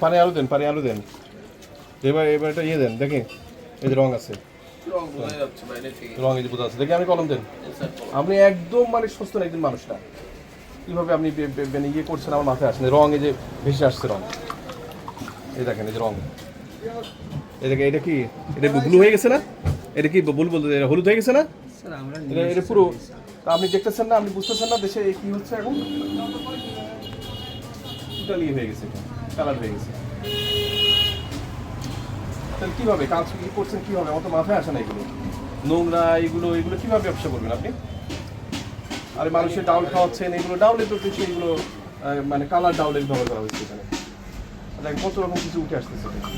পানি আলু দেন পানি আলু দেন। এবার এবার এটা ইয়ে দেন দেখে এই যে রং আছে। রং এই যে বোঝা আছে দেখে আমি কলম দেন। আপনি একদম মানে সুস্থ না একদিন মানুষটা কীভাবে আপনি মানে ইয়ে করছেন আমার মাথায় আসেন। রং এই যে ভেসে আসছে রং। এই দেখেন এই যে রং। এই দেখে এটা কি? এটা ব্লু হয়ে গেছে না? এটা কি বল বলতে এটা হলুদ হয়ে গেছে না? এটা এটা পুরো তা আপনি দেখতেছেন না আপনি বুঝতেছেন না দেশে কি হচ্ছে এখন? টোটালি হয়ে গেছে। কালার হয়ে গেছে তাহলে কীভাবে? কাজ কি করছেন কীভাবে? আমার তো মাথায় আসে না এগুলো। নোংরা এগুলো এগুলো কীভাবে ব্যবসা করবেন আপনি? আরে মানুষের ডাউল খাওয়াচ্ছেন এগুলো ডাউলের তো কিছু এগুলো মানে কালার ডাউলের ব্যবহার করা হচ্ছে এখানে। দেখেন কত রকম কিছু উঠে আসতেছে? হয় হয়।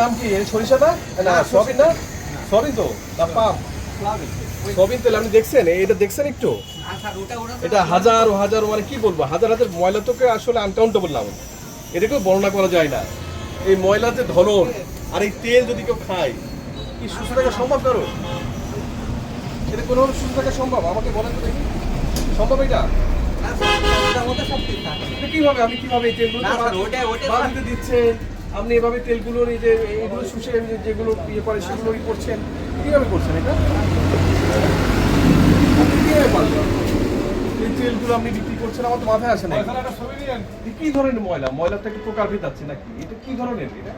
নাম কি? এই সরিষাটা? না সবিন না? সবিন তো? না পাম। সবিন তেল আপনি দেখছেন? এটা দেখছেন একটু? এটা হাজার হাজার মানে কি বলব? হাজার হাজার ময়লা তোকে আসলে আনকাউন্টেবল এটাকেও বর্ণনা করা যায় না। এই যে ধরন আর এই তেল যদি কেউ খায় কি সুস্থ থাকা সম্ভব কারও? এটা কোনোভাবে সুস্থ থাকা সম্ভব? আমাকে বলেন তো দেখি। সম্ভব এটা? কীভাবে? আপনি কীভাবে এই তেলগুলো না, দিচ্ছেন? আপনি এভাবে তেলগুলোর এই যে এগুলো শুষে যেগুলো ইয়ে করে সেগুলো করছেন। কীভাবে করছেন এটা? আপনি কীভাবে পারবেন এই তেলগুলো আপনি বিক্রি করছেন আমার তো মাথায় আসে না কি ধরনের ময়লা? নাকি? এটা কি ধরনের? এটা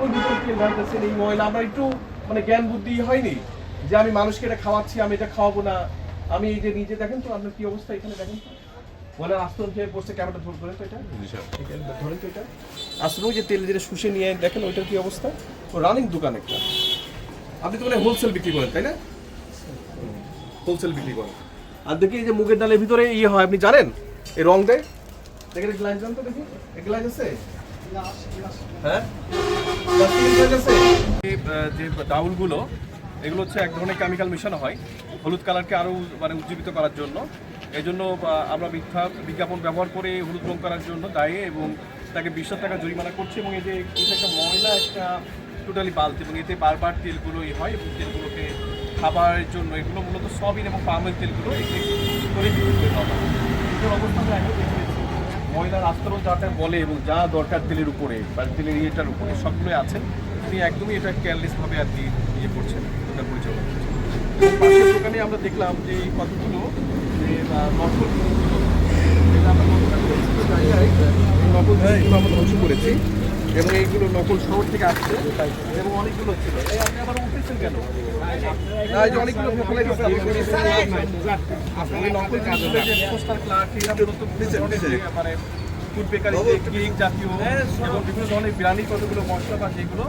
ওই ভিতরে তেল ঢালতেছেন এই ময়লা আমরা একটু মানে জ্ঞান বুদ্ধি হয়নি যে আমি মানুষকে এটা খাওয়াচ্ছি আমি এটা খাওয়াবো না। আমি এই যে নিজে দেখেন তো আপনার কি অবস্থা এখানে দেখেন বলে আস্তরণ খেয়ে পড়ছে ক্যামেরা ধর ধরেন তো এটা। ধরেন তো এটা। আস্তরণ ওই যে তেল যেটা শুষে নিয়ে দেখেন ওইটার কি অবস্থা? ও রানিং দোকান একটা। আপনি তো মানে হোলসেল বিক্রি করেন, তাই না? হোলসেল বিক্রি করেন। আর দেখি এই যে মুগের ডালের ভিতরে ইয়ে হয়, আপনি জানেন? এই রং দেয়। দেখেন গ্লাস জান তো দেখি। গ্লাস আছে? হ্যাঁ? যে ডাউলগুলো, এগুলো হচ্ছে এক ধরনের কেমিক্যাল মেশানো হয়, হলুদ কালারকে আরও মানে উজ্জীবিত করার জন্য। এই জন্য আমরা মিথ্যা বিজ্ঞাপন ব্যবহার করে হলুদ রং করার জন্য দায়ে এবং তাকে বিশ টাকা জরিমানা করছে এবং এই যে একটা ময়লা, একটা টোটালি বালতি এবং এতে বারবার তেলগুলো ই হয় এবং তেলগুলোকে খাবারের জন্য এগুলো মূলত সবিন এবং পামের তেলগুলো এগুলো করে গেছি। ময়লার আস্তরণ যাটা বলে এবং যা দরকার তেলের উপরে বা তেলের ইয়েটার উপরে সবগুলোই আছে। তিনি একদমই এটা কেয়ারলেসভাবে আর কি ইয়ে করছেন দোকান পরিচালনা করছেন। আমরা দেখলাম যে এই কতগুলো, যে নকল আমরা নকল ধ্বংস করেছি। এবং এইগুলো নকল শহর থেকে আসছে এবং অনেকগুলো ছিল। এই আপনি আবার উঠেছেন কেন? না, এই যে অনেকগুলো ফেলে দিয়েছেন। এই নকল জিনিসগুলো যে পোস্টার ক্লার্ক এরা মূলত ধরনের মানে ফুড বেকারি কেক জাতীয় এবং বিভিন্ন ধরনের বিরিয়ানি কতগুলো মশলা বা যেগুলো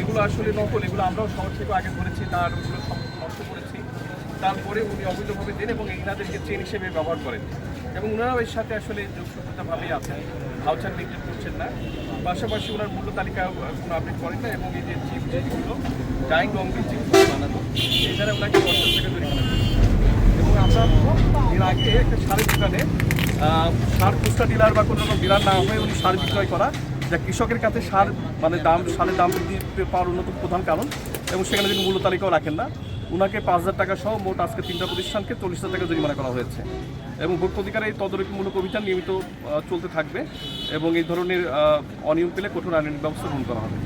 এগুলো আসলে নকল এগুলো আমরাও শহর থেকে আগে ধরেছি তার ওগুলো নষ্ট করেছি। তারপরে উনি অবৈধভাবে দেন এবং এনাদেরকে চেন হিসেবে ব্যবহার করেন। এবং ওনারাও এর সাথে আসলে যোগসূত্রতাভাবেই আছেন। ভাউচার মেনটেন করছেন না। পাশাপাশি ওনার মূল্য তালিকা কোনো আপডেট করেন না এবং এই যে চিপ যেগুলো ডাইং রঙের চিপগুলো বানানো এছাড়া ওনাকে দশ হাজার টাকা জরিমানা করেছে এবং আমরা এর আগে একটা সারের দোকানে সার খুচরা ডিলার বা কোনো রকম ডিলার না হয়ে উনি সার বিক্রয় করা, যা কৃষকের কাছে সার মানে দাম, সারের দাম বৃদ্ধি পাওয়ার অন্যতম প্রধান কারণ। এবং সেখানে তিনি মূল্য তালিকাও রাখেন না। উনাকে পাঁচ হাজার টাকা সহ মোট আজকে তিনটা প্রতিষ্ঠানকে চল্লিশ হাজার টাকা জরিমানা করা হয়েছে। এবং ভোট প্রতিকার এই তদারকিমূলক অভিযান নিয়মিত চলতে থাকবে এবং এই ধরনের অনিয়ম পেলে কঠোর আইনের ব্যবস্থা গ্রহণ করা হবে।